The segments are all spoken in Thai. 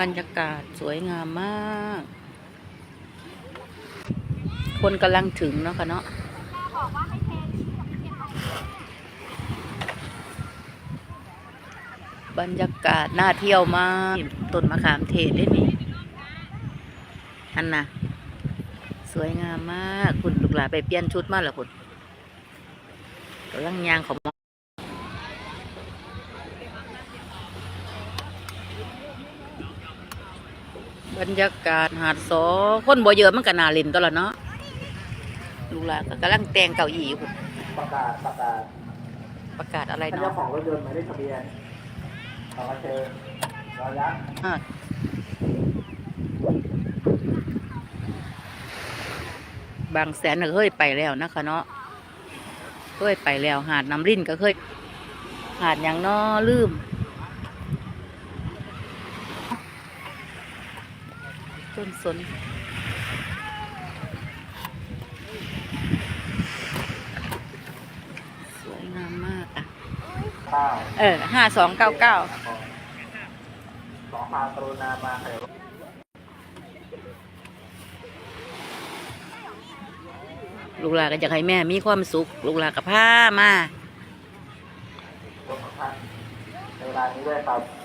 บรรยากาศสวยงามมาก คนกำลังถึงเนาะค่ะเนาะบรรยากาศน่าเที่ยวมากต้นมะขามเทศได้นี่อันน่ะ สวยงามมาก คุณลูกหลานไปเปลี่ยนชุดมาแล้วคุณกำลังยางของหมอบ รรยากาศหาดสอคนบ่เยอะมันก็น่าเล่นตัวละเนาะลูกหลานก็กำลังแต่งเก้าอี้อยู่พุ่นประกาศประกาศประกาศอะไรเจ้าเนาะของรถยนต์หมายเลขทะเบียนขอมาเจอรอยักษ์อ่าบางแสนก็เคยไปแล้วนะคะเนาะเคยไปแล้วหาดน้ำรินก็เคย หาดอย่างน้อลืม ต้นสนสวยงามมากอะเก้าเออห้าสองเก้าเก้าสองพากรุณามาเถอะลูกหลานก็อยากให้แม่มีความสุข ลูกหลานกับผ้ามารถของท่านในเวลานี้ด้วยครับ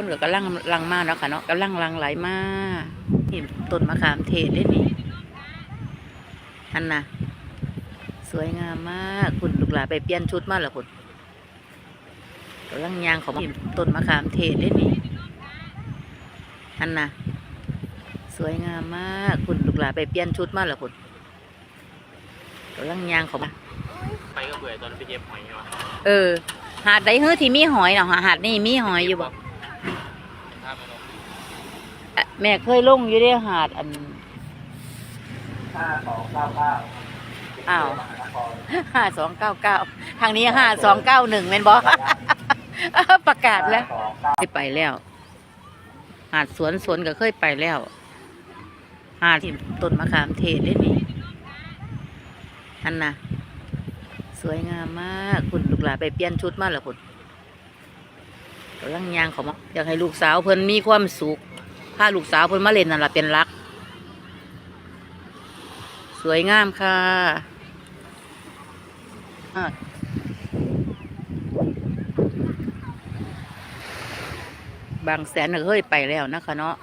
คนก็กำลังลังมาแล้วค่ะเนาะกำลังลังไหลมานี่ต้นมะขามเทศได้นี่อันน่ะ สวยงามมากคุณลูกหลานไปเปลี่ยนชุดมาแล้วคุณกำลังยางของนี่ต้นมะขามเทศได้นี่อันน่ะ สวยงามมากคุณลูกหลานไปเปลี่ยนชุดมาแล้วคุณกำลังยางของไปก็เบื่อตอนไปเย็บหอยเนาะเออ หาดใดเฮ้อที่มีหอยเนาะหาดนี่มีหอยอยู่บ่ถ้าไม่ลงอะ แม่เคยลงอยู่ได้หาดอันห้าสองเก้าเก้าอ้าวมหานครห้าสองเก้าเก้าทางนี้ห้าสองเก้าหนึ่งเป็นบอประกาศแล้วห้าสองเก้าเคยไปแล้ว หาดสวนสวนก็เคยไปแล้ว หาดที่ต้นมะขามเทศได้นี่อันน่ะสวยงามมาก คุณลูกหลานไปเปลี่ยนชุดมาแล้วคุณกำลังยางเขามาอยากให้ลูกสาวเพิ่นมีความสุข พาลูกสาวเพิ่นมาเล่นนั่นแหละเป็นรัก สวยงามค่ะบางแสนก็เคยไปแล้วนะคะเนาะ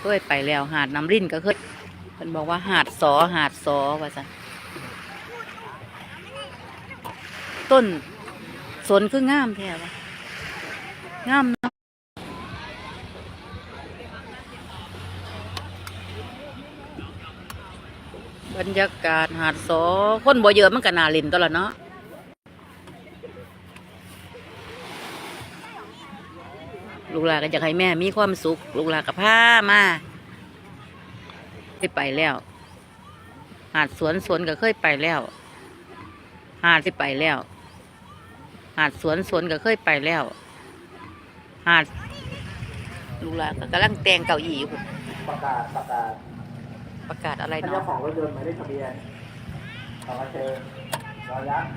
เคยไปแล้ว หาดน้ำรินก็เคยเพิ่นบอกว่าหาดสอหาดสอว่าซะต้นสนคืองามแท้วะงามเนาะบรร ยากาศหาดสอคนบ่เยอะมันก็น่าเล่นตัวละเนาะลูกหลานก็อยากให้แม่มีความสุข ลูกหลานกับผ้ามาเคยไปแล้ว หาดสวนสวนก็เคยไปแล้ว หาดที่ไปแล้ว หาดสวนสวนก็เคยไปแล้ว หาด ลูกหลานก็กำลังแต่งเก้าอี้อยู่ประกาศประกาศ ประกาศอะไรเจ้าเนาะของรถยนต์หมายเลขทะเบียนขอมาเจอรอยักษ์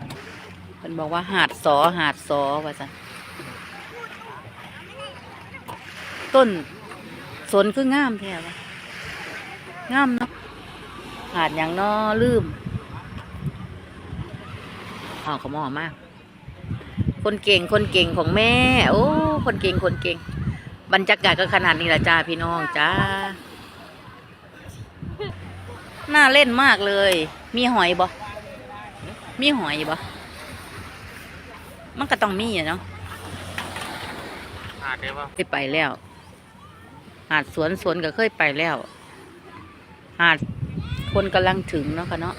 มันบอกว่าหาดสอหาดสอว่าซะต้นสนคืองามแท้วะงามเนาะหาดอย่างน้อลืมอ๋อเขามอมาก คนเก่งคนเก่งของแม่ โอ้ คนเก่งคนเก่ง บรรยากาศก็ขนาดนี้ละจ้าพี่น้องจ้า น่าเล่นมากเลย มีหอยบ่มีหอยบ่มันก็ต้องมีอะเนาะหาดได้ปะเคยไปแล้ว หาดสวนสวนก็เคยไปแล้ว หาดคนกำลังถึงเนาะค่ะเนาะ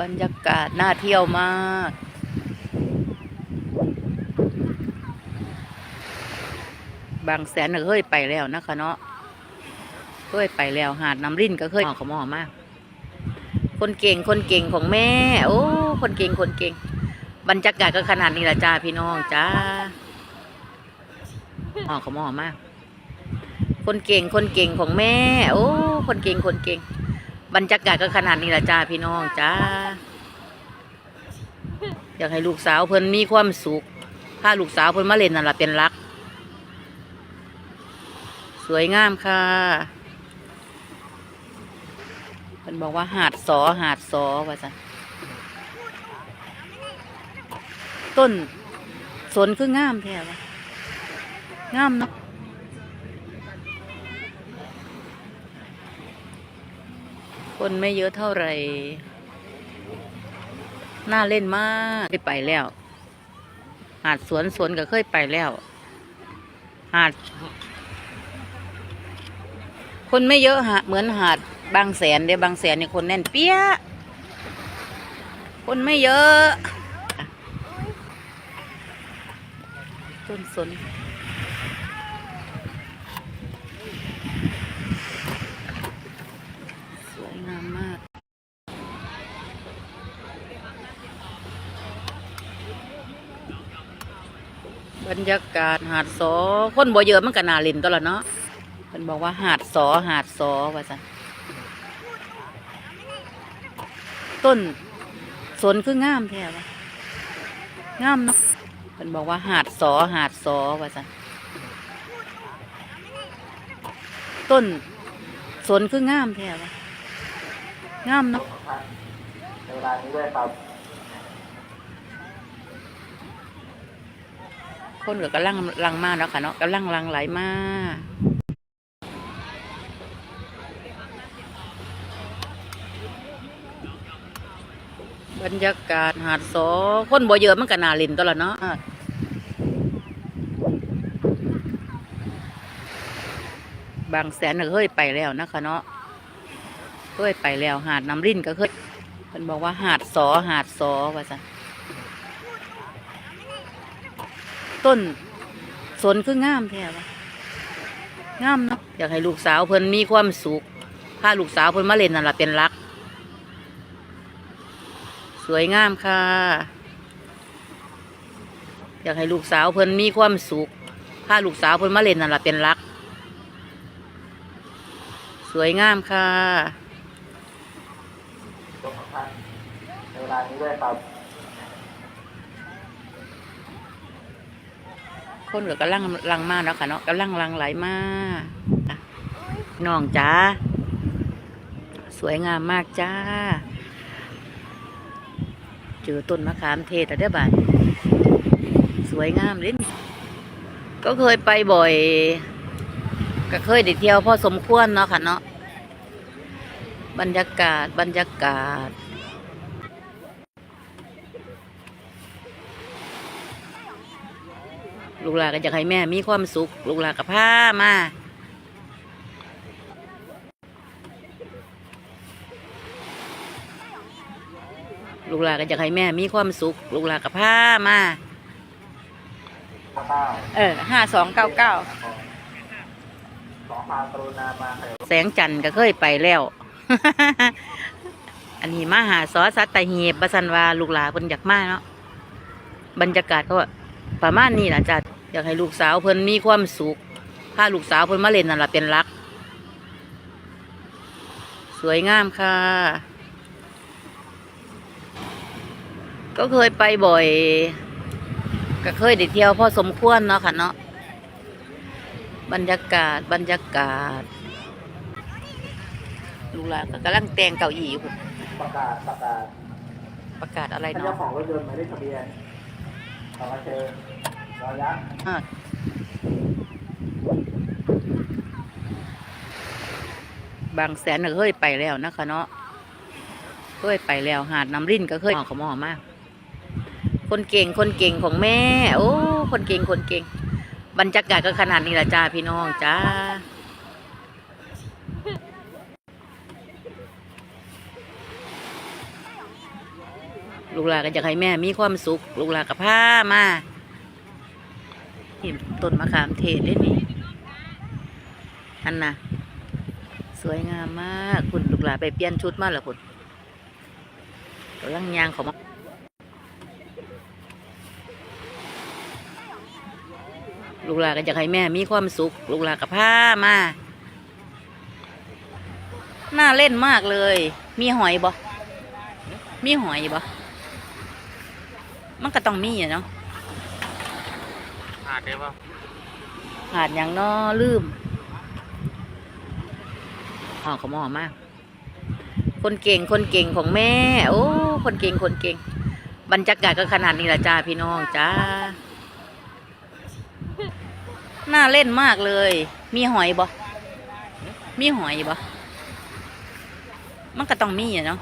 บรรยากาศน่าเที่ยวมาก บางแสนก็เคยไปแล้วนะคะเนาะเคยไปแล้วหาดน้ำรินก็เคยออขมอมาก คนเก่งคนเก่งของแม่ โอ้คนเก่งคนเก่ง บรรยากาศก็ขนาดนี้ละจ้าพี่น้องจ้าออขมอมาก คนเก่งคนเก่งของแม่ โอ้คนเก่งคนเก่ง บรรยากาศก็ขนาดนี้ละจ้าพี่น้องจ้าอยากให้ลูกสาวเพิ่นมีความสุขพาลูกสาวเพิ่นมาเล่นนั่นล่ะเป็นรัก สวยงามค่ะเพิ่นบอกว่าหาดสอหาดสอว่าซั่นต้นสนคืองามแท้วะงามเนาะคนไม่เยอะเท่าไหร่ น่าเล่นมากได้ไปแล้ว หาดสวนสวนก็เคยไปแล้ว หาด คนไม่เยอะหาเหมือนหาดบางแสนเดี๋ยวบางแสนนี่คนแน่นเปี้ยะคนไม่เยอะต้นสนสวยงามมาก บรรยากาศหาดสอคนบ่เยอะมันก็น่าเล่นตัวละเนาะ พิ่นบอกว่าหาดสอหาดสอว่าซั่นต้นสนคืองามแท้วะงามเนาะเพิ่นบอกว่าหาดสอหาดสอว่าซั่นต้นสนคืองามแท้วะงามเนาะของท่านในเวลานี้ด้วยครับคนก็กำลังลังมากแล้วค่ะเนาะกำลังลังไหลมาก รรยากาศหาดสอคนบ่เยอะมันก็น่าเล่นตัวละเนาะบางแสนก็เคยไปแล้วนะคะเนาะเคยไปแล้วหาดน้ำรินก็เคยเพิ่นบอกว่าหาดสอหาดสอว่าซั่นต้นสนคืองามแท้วะงามเนาะอยากให้ลูกสาวเพิ่นมีความสุขพาลูกสาวเพิ่นมาเล่นนั่นล่ะเป็นรัก วยงามค่ะ อยากให้ลูกสาวเพิ่นมีความสุขพาลูกสาวเพิ่นมาเล่นนั่นล่ะเป็นรัก สวยงามค่ะตัวของท่านในเวลานี้ด้วยครับคนก็กำลังลังมากแล้วค่ะเนาะกำลังลังไหลมากอะน้องจ้าสวยงามมากจ้า เจอต้นมะขามเทศแต่ได้อบาดสวยงามเลยก็เคยไปบ่อย ก็เคยได้เที่ยวพอสมควรเนาะค่ะเนาะบรรยากาศบรรยากาศลูกหลานก็อยากให้แม่มีความสุข ลูกหลานกับผ้ามา ลูกหลานก็อยากให้แม่มีความสุข ลูกหลานกับผ้ามาข้าวเออห้าสองเก้าเก้าขอความกรุณามาเถอะแสงจันทร์ก็เคยไปแล้ว อันนี้มาหาซอสัตหีบบบัสันวาลูกหลานเพิ่นอยากมาเนาะบรรยากาศก็ประมาณนี้ล่ะจ้ะอยากให้ลูกสาวเพิ่นมีความสุขพาลูกสาวเพิ่นมาเล่นนั่นล่ะเป็นรัก สวยงามค่ะ ก็เคยไปบ่อย ก็เคยได้เที่ยวพอสมควรเนาะค่ะเนาะบรรยากาศบรรยากาศลูกหลานก็กำลังแต่งเก้าอี้อยู่พุ่นประกาศประกาศประกาศอะไรท่านเจ้าเนาะของรถยนต์หมายเลขทะเบียนขอมาเชิญรอยักษ์อ่าบางแสนก็เคยไปแล้วนะคะเนาะเคยไปแล้วหาดน้ำรินก็เคยขอมอมาก คนเก่งคนเก่งของแม่ โอ้ คนเก่งคนเก่ง บรรยากาศก็ขนาดนี้ละจ้าพี่น้องจ้าลูกหลานก็อยากให้แม่มีความสุข ลูกหลานกับผ้ามานี่ต้นมะขามเทศได้นี่อันน่ะ สวยงามมาก คุณลูกหลานไปเปลี่ยนชุดมาแล้วคุณกำลังยางขาม ลูกหลานก็อยากให้แม่มีความสุข ลูกหลานกับผ้ามาน่าเล่นมากเลย มีหอยบ่มีหอยบ่มันก็ต้องมีอะเนาะหาดได้ป่ะขาดอย่างนอลืมอ๋อเขาหมอมาก คนเก่งคนเก่งของแม่ โอ้ คนเก่งคนเก่ง บรรยากาศก็ขนาดนี้ละจ้าพี่น้องจ้า น่าเล่นมากเลย มีหอยบ่มีหอยบ่มันก็ต้องมีอะเนาะ